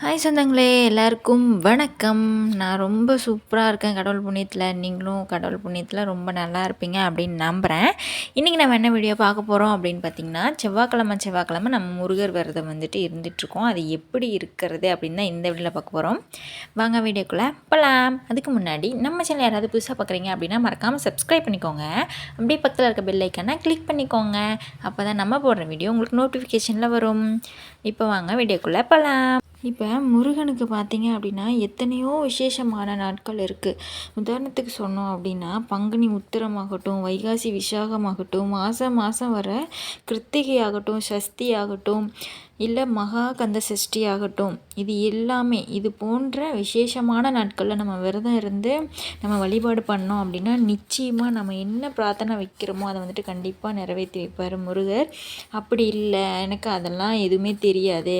Hi சொந்தங்களே எல்லாருக்கும் வணக்கம். நான் ரொம்ப சூப்பராக இருக்கேன் கடவுள் புண்ணியத்தில். நீங்களும் கடவுள் புண்ணியத்தில் ரொம்ப நல்லா இருப்பீங்க அப்படின்னு நம்புகிறேன் இன்றைக்கி நம்ம என்ன வீடியோ பார்க்க போகிறோம் அப்படின்னு பார்த்திங்கன்னா செவ்வாய்க்கிழமை செவ்வாய்க்கிழமை நம்ம முருகர் விரதம் வந்துட்டு இருந்துகிட்ருக்கோம் அது எப்படி இருக்கிறது அப்படின்னு தான் இந்த வீடியோவில் பார்க்க போகிறோம் வாங்க வீடியோக்குள்ளே போகலாம் அதுக்கு முன்னாடி நம்ம சேனல் யாராவது புதுசாக பார்க்குறீங்க அப்படின்னா மறக்காமல் சப்ஸ்கிரைப் பண்ணிக்கோங்க. அப்படியே பக்கத்தில் இருக்க பெல் ஐக்கனை கிளிக் பண்ணிக்கோங்க. அப்போ தான் நம்ம போடுற வீடியோ உங்களுக்கு நோட்டிஃபிகேஷனில் வரும். இப்போ வாங்க வீடியோக்குள்ளே போகலாம் இப்போ முருகனுக்கு பார்த்தீங்க அப்படின்னா எத்தனையோ விசேஷமான நாட்கள் இருக்குது உதாரணத்துக்கு சொன்னோம் அப்படின்னா பங்குனி உத்திரமாகட்டும் வைகாசி விசாகமாகட்டும் மாதம் மாதம் வர கிருத்திகை ஆகட்டும் சஷ்டி ஆகட்டும் இல்லை மகா கந்த சஷ்டி ஆகட்டும் இது எல்லாமே இது போன்ற விசேஷமான நாட்களில் நம்ம விரதம் இருந்து நம்ம வழிபாடு பண்ணோம் அப்படின்னா நிச்சயமாக நம்ம என்ன பிரார்த்தனை வைக்கிறோமோ அதை வந்துட்டு கண்டிப்பாக நிறைவேற்றி வைப்பார் முருகர். அப்படி இல்லை எனக்கு அதெல்லாம் எதுவுமே தெரியாது.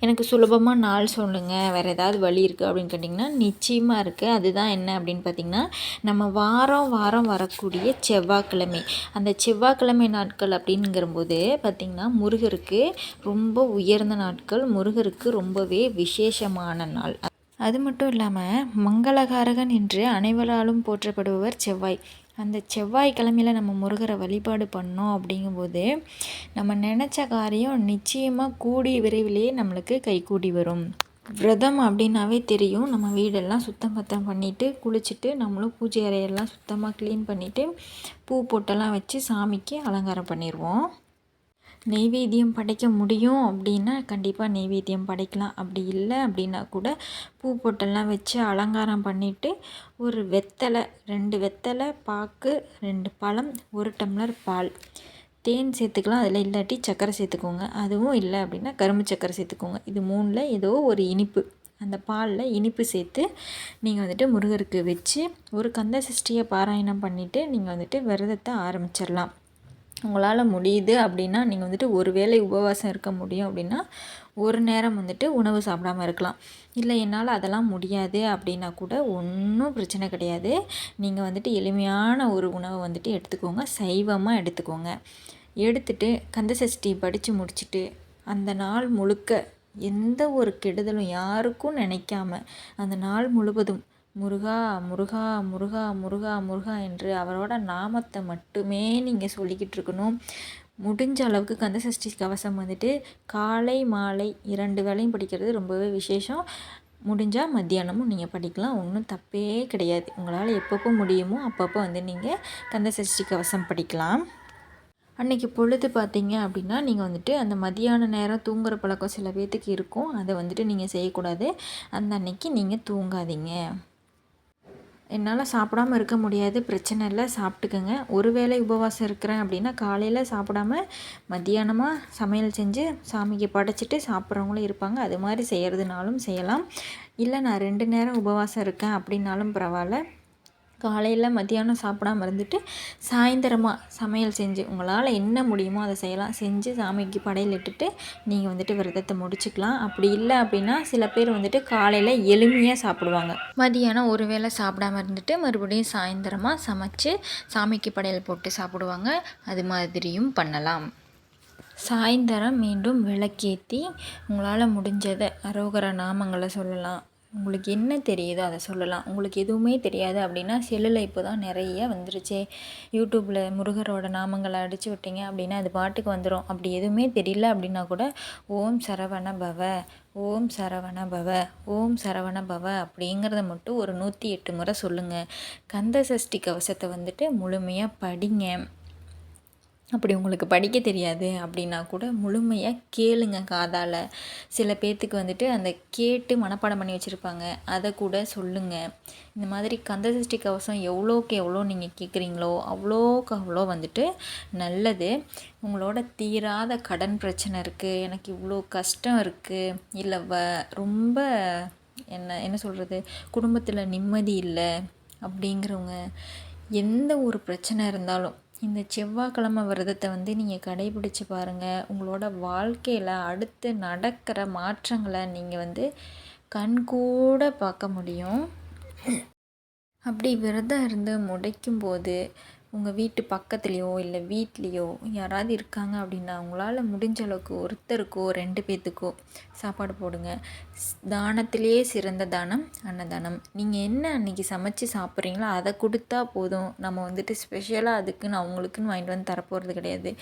எனக்கு சுலபமாக நாள் சொல்லுங்கள் வேறு ஏதாவது வழி இருக்குது அப்படின்னு கேட்டிங்கன்னா நிச்சயமாக இருக்குது அதுதான் என்ன அப்படின்னு பார்த்திங்கன்னா நம்ம வாரம் வாரம் வரக்கூடிய செவ்வாய்க்கிழமை. அந்த செவ்வாய்க்கிழமை நாட்கள் அப்படிங்கிறபோது பார்த்திங்கன்னா முருகருக்கு ரொம்ப உயர்ந்த நாட்கள். முருகருக்கு ரொம்பவே விசேஷமான நாள். அது மட்டும் இல்லாமல் மங்களகாரகன் என்று அனைவராலும் போற்றப்படுபவர் செவ்வாய். அந்த செவ்வாய்க்கிழமையில் நம்ம முருகரை வழிபாடு பண்ணோம் அப்படிங்கும்போது நம்ம நினச்ச காரியம் நிச்சயமாக கூடி விரைவிலேயே நம்மளுக்கு கைகூடி வரும். விரதம் அப்படின்னாவே தெரியும். நம்ம வீடெல்லாம் சுத்தம் பத்தம் பண்ணிவிட்டு குளிச்சுட்டு நம்மளும் பூஜை அறையெல்லாம் சுத்தமாக க்ளீன் பண்ணிவிட்டு பூ பொட்டெல்லாம் வச்சு சாமிக்கு அலங்காரம் பண்ணிடுவோம் நெய்வேத்தியம் படைக்க முடியும் அப்படின்னா கண்டிப்பாக நெய்வேத்தியம் படைக்கலாம். அப்படி இல்லை அப்படின்னா கூட பூ பொட்டெல்லாம் வச்சு அலங்காரம் பண்ணிவிட்டு ஒரு வெத்தலை ரெண்டு வெத்தலை பாக்கு ரெண்டு பழம் ஒரு டம்ளர் பால். தேன் சேர்த்துக்கலாம் அதில் இல்லாட்டி சர்க்கரை சேர்த்துக்கோங்க. அதுவும் இல்லை அப்படின்னா கரும்பு சர்க்கரை சேர்த்துக்கோங்க. இது மூணில் ஏதோ ஒரு இனிப்பு. அந்த பாலில் இனிப்பு சேர்த்து நீங்கள் வந்துட்டு முருகருக்கு வச்சு ஒரு கந்த சஷ்டியை பாராயணம் பண்ணிவிட்டு நீங்கள் வந்துட்டு விரதத்தை ஆரம்பிச்சிடலாம் உங்களால் முடியுது அப்படின்னா நீங்கள் வந்துட்டு ஒரு வேளை உபவாசம் இருக்க முடியும் அப்படின்னா ஒரு நேரம் வந்துட்டு உணவு சாப்பிடாமல் இருக்கலாம். இல்லை என்னால் அதெல்லாம் முடியாது அப்படின்னா கூட ஒன்றும் பிரச்சனை கிடையாது. நீங்கள் வந்துட்டு எளிமையான ஒரு உணவை வந்துட்டு எடுத்துக்கோங்க. சைவமாக எடுத்துக்கோங்க. எடுத்துட்டு கந்தசஷ்டி படித்து முடிச்சுட்டு அந்த நாள் முழுக்க எந்த ஒரு கெடுதலும் யாருக்கும் நினைக்காம அந்த நாள் முழுவதும் முருகா முருகா முருகா முருகா முருகா என்று அவரோட நாமத்தை மட்டுமே நீங்கள் சொல்லிக்கிட்டு இருக்கணும். முடிஞ்ச அளவுக்கு கந்தசஷ்டி கவசம் வந்துட்டு காலை மாலை இரண்டு வேலையும் படிக்கிறது ரொம்பவே விசேஷம். முடிஞ்சால் மத்தியானமும் நீங்கள் படிக்கலாம். ஒன்றும் தப்பே கிடையாது. உங்களால் எப்பப்போ முடியுமோ அப்பப்போ வந்து நீங்கள் கந்தசஷ்டி கவசம் படிக்கலாம். அன்றைக்கி பொழுது பார்த்தீங்க அப்படின்னா நீங்கள் வந்துட்டு அந்த மதியான நேரம் தூங்குகிற பழக்கம் சில பேர்த்துக்கு இருக்கும். அதை வந்துட்டு நீங்கள் செய்யக்கூடாது. அந்த அன்னைக்கு நீங்கள் தூங்காதீங்க. என்னால் சாப்பிடாம இருக்க முடியாது பிரச்சனை இல்லை சாப்பிட்டுக்கோங்க. ஒரு வேளை உபவாசம் இருக்கிறேன் அப்படின்னா காலையில் சாப்பிடாம மத்தியானமாக சமையல் செஞ்சு சாமிக்கு படைச்சிட்டு சாப்பிட்றவங்களும் இருப்பாங்க. அது மாதிரி செய்கிறதுனாலும் செய்யலாம். இல்லை நான் ரெண்டு நேரம் உபவாசம் இருக்கேன் அப்படின்னாலும் பரவாயில்ல. காலையில் மத்தியானம் சாப்பிடாம இருந்துட்டு சாயந்தரமாக சமையல் செஞ்சு உங்களால் என்ன முடியுமோ அதை செய்யலாம். செஞ்சு சாமிக்கு படையில் இட்டுட்டு நீங்கள் வந்துட்டு விரதத்தை முடிச்சுக்கலாம். அப்படி இல்லை அப்படின்னா சில பேர் வந்துட்டு காலையில் எளிமையாக சாப்பிடுவாங்க. மதியானம் ஒரு வேளை சாப்பிடாம இருந்துட்டு மறுபடியும் சாயந்தரமாக சமைச்சு சாமிக்கு படையல் போட்டு சாப்பிடுவாங்க. அது மாதிரியும் பண்ணலாம். சாயந்தரம் மீண்டும் விளக்கேற்றி உங்களால் முடிஞ்சதை அரோகர நாமங்களை சொல்லலாம். உங்களுக்கு என்ன தெரியுதோ அதை சொல்லலாம். உங்களுக்கு எதுவுமே தெரியாது அப்படின்னா செல்லில் இப்போ தான் நிறைய வந்துருச்சே. யூடியூப்பில் முருகரோட நாமங்களை அடித்து விட்டீங்க அப்படின்னா அது பாட்டுக்கு வந்துடும் அப்படி எதுவுமே தெரியல அப்படின்னா கூட ஓம் சரவண பவ ஓம் சரவண பவ ஓம் சரவண பவ அப்படிங்கிறத மட்டும் ஒரு நூற்றி எட்டு முறை சொல்லுங்கள் கந்த சஷ்டி கவசத்தை வந்துட்டு முழுமையாக படிங்க. அப்படி உங்களுக்கு படிக்க தெரியாது அப்படின்னா கூட முழுமையாக கேளுங்க காதால். சில பேர்த்துக்கு வந்துட்டு அந்த கேட்டு மனப்பாடம் பண்ணி வச்சுருப்பாங்க. அதை கூட சொல்லுங்கள் இந்த மாதிரி கந்தசஷ்டி கவசம் எவ்வளோக்கு எவ்வளோ நீங்கள் கேட்குறீங்களோ அவ்வளோக்கு அவ்வளோ வந்துட்டு நல்லது. உங்களோட தீராத கடன் பிரச்சனை இருக்குது எனக்கு இவ்வளோ கஷ்டம் இருக்குது இல்லை வ ரொம்ப என்ன என்ன சொல்கிறது குடும்பத்தில் நிம்மதி இல்லை அப்படிங்கிறவங்க எந்த ஒரு பிரச்சனை இருந்தாலும் இந்த செவ்வாய்க்கிழமை விரதத்தை வந்து நீங்கள் கடைபிடிச்சு பாருங்கள் உங்களோட வாழ்க்கையில் அடுத்து நடக்கிற மாற்றங்களை நீங்கள் வந்து கண்கூட பார்க்க முடியும். அப்படி விரதம் இருந்து முடைக்கும்போது உங்கள் வீட்டு பக்கத்துலேயோ இல்லை வீட்லேயோ யாராவது இருக்காங்க அப்படின்னா உங்களால் முடிஞ்ச அளவுக்கு ஒருத்தருக்கோ ரெண்டு பேர்த்துக்கோ சாப்பாடு போடுங்க. தானத்திலேயே சிறந்த தானம் அன்னதானம். நீங்கள் என்ன அன்றைக்கி சமைச்சு சாப்பிட்றீங்களோ அதை கொடுத்தா போதும். நம்ம வந்துட்டு ஸ்பெஷலாக அதுக்குன்னு அவங்களுக்குன்னு வாங்கிட்டு வந்து தரப்போகிறது கிடையாது.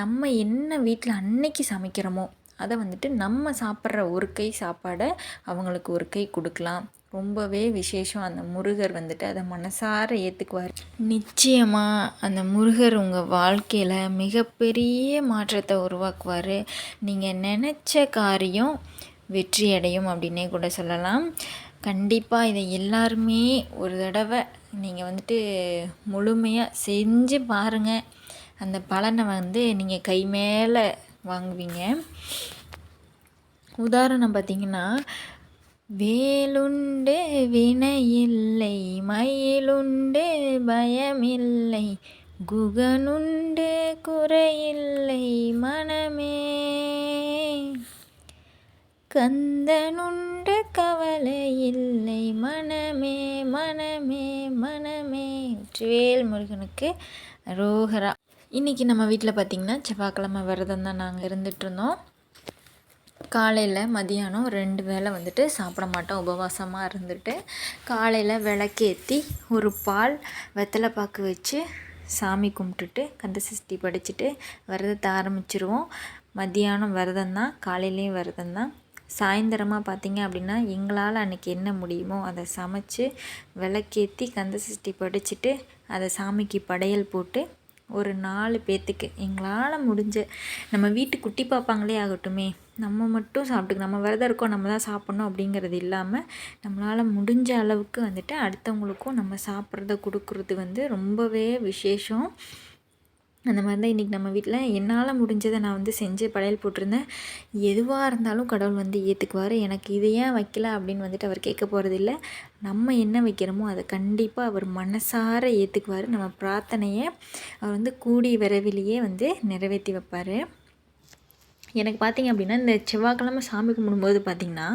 நம்ம என்ன வீட்டில் அன்னைக்கு சமைக்கிறோமோ அதை வந்துட்டு நம்ம சாப்பிட்ற ஒரு கை சாப்பாடை அவங்களுக்கு ஒரு கை கொடுக்கலாம். ரொம்பவே விசேஷம். அந்த முருகர் வந்துட்டு அதை மனசார ஏற்றுக்குவார் நிச்சயமாக அந்த முருகர் உங்கள் வாழ்க்கையில் மிகப்பெரிய மாற்றத்தை உருவாக்குவார். நீங்கள் நினச்ச காரியம் வெற்றி அடையும் அப்படின்னே கூட சொல்லலாம். கண்டிப்பாக இதை எல்லாருமே ஒரு தடவை நீங்கள் வந்துட்டு முழுமையாக செஞ்சு பாருங்கள் அந்த பலனை வந்து நீங்கள் கை மேலே வாங்குவீங்க. உதாரணம் பார்த்திங்கன்னா வேலுண்டு வினையில்லை மயிலுண்டு பயமில்லை குகனுண்டு குறையில்லை மனமே. கந்தனுண்டு கவலை இல்லை மனமே மனமே மனமே. வேல் முருகனுக்கு ரோகரா இன்றைக்கி நம்ம வீட்டில் பார்த்திங்கன்னா செவ்வாய்க்கிழமை விரதம் தான் நாங்கள் இருந்துகிட்ருந்தோம் காலையில் மதியானம் ரெண்டு வேளை வந்துட்டு சாப்பிட மாட்டோம் உபவாசமாக இருந்துட்டு காலையில் விளக்கேற்றி ஒரு பால் வெத்தலை பாக்கு வச்சு சாமி கும்பிட்டுட்டு கந்த சஷ்டி படிச்சுட்டு விரதத்தை ஆரம்பிச்சிருவோம். மதியானம் விரதம் தான் காலையிலையும் விரதம் தான். சாயந்தரமாக பார்த்திங்க அப்படின்னா எங்களால் அன்றைக்கி என்ன முடியுமோ அதை சமைச்சு விளக்கேற்றி கந்த சஷ்டி படிச்சுட்டு அதை சாமிக்கு படையல் போட்டு ஒரு நாலு பேர்த்துக்கு எங்களால் முடிஞ்ச நம்ம வீட்டு குட்டி பார்ப்பாங்களே ஆகட்டுமே நம்ம மட்டும் சாப்பிட்டு நம்ம விரதம் இருக்கோம் நம்ம தான் சாப்பிட்ணும் அப்படிங்கிறது இல்லாமல் நம்மளால் முடிஞ்ச அளவுக்கு வந்துட்டு அடுத்தவங்களுக்கும் நம்ம சாப்பிட்றத கொடுக்குறது வந்து ரொம்பவே விசேஷம். அந்த மாதிரி தான் இன்றைக்கி நம்ம வீட்டில் என்னால் முடிஞ்சதை நான் வந்து செஞ்சு படையல் போட்டிருந்தேன். எதுவாக இருந்தாலும் கடவுள் வந்து ஏற்றுக்குவார் எனக்கு இது ஏன் வைக்கல அப்படின்னு வந்துட்டு அவர் கேட்க போகிறதில்ல நம்ம என்ன வைக்கிறோமோ அதை கண்டிப்பாக அவர் மனசார ஏற்றுக்குவார் நம்ம பிரார்த்தனையை அவர் வந்து கூடி விரைவிலேயே வந்து நிறைவேற்றி வைப்பார். எனக்கு பார்த்திங்க அப்படின்னா இந்த செவ்வாய்க்கிழமை சாமி கும்பிடும்போது பார்த்திங்கன்னா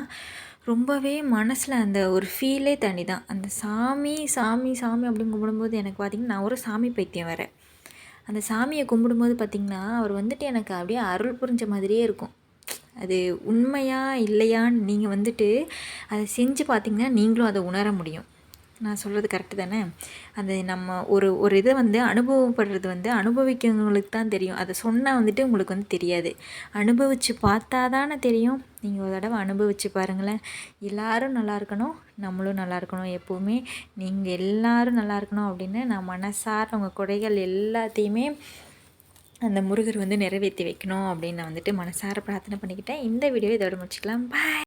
ரொம்பவே மனசில் அந்த ஒரு ஃபீலே தனி தான் அந்த சாமி சாமி சாமி அப்படின்னு கும்பிடும்போது எனக்கு பார்த்திங்கன்னா நான் ஒரு சாமி பைத்தியம் வரேன் அந்த சாமியை கும்பிடும்போது பார்த்திங்கன்னா அவர் வந்துட்டு எனக்கு அப்படியே அருள் புரிஞ்ச மாதிரியே இருக்கும். அது உண்மையா இல்லையான்னு நீங்கள் வந்துட்டு அதை செஞ்சு பார்த்திங்கன்னா நீங்களும் அதை உணர முடியும். நான் சொல்கிறது கரெக்டு தானே? அது நம்ம ஒரு ஒரு இதை வந்து அனுபவப்படுறது வந்து அனுபவிக்கிறவங்களுக்கு தான் தெரியும். அதை சொன்னால் வந்துட்டு உங்களுக்கு வந்து தெரியாது. அனுபவித்து பார்த்தா தானே தெரியும். நீங்கள் ஒரு தடவை அனுபவித்து பாருங்களேன். எல்லோரும் நல்லா இருக்கணும் நம்மளும் நல்லா இருக்கணும். எப்போவுமே நீங்கள் எல்லோரும் நல்லா இருக்கணும் அப்படின்னு நான் மனசார உங்கள் குறைகள் எல்லாத்தையுமே அந்த முருகர் வந்து நிறைவேற்றி வைக்கணும் அப்படின்னு நான் வந்துட்டு மனசார பிரார்த்தனை பண்ணிக்கிட்டேன். இந்த வீடியோ இதோட முடிச்சுக்கலாம். பாய்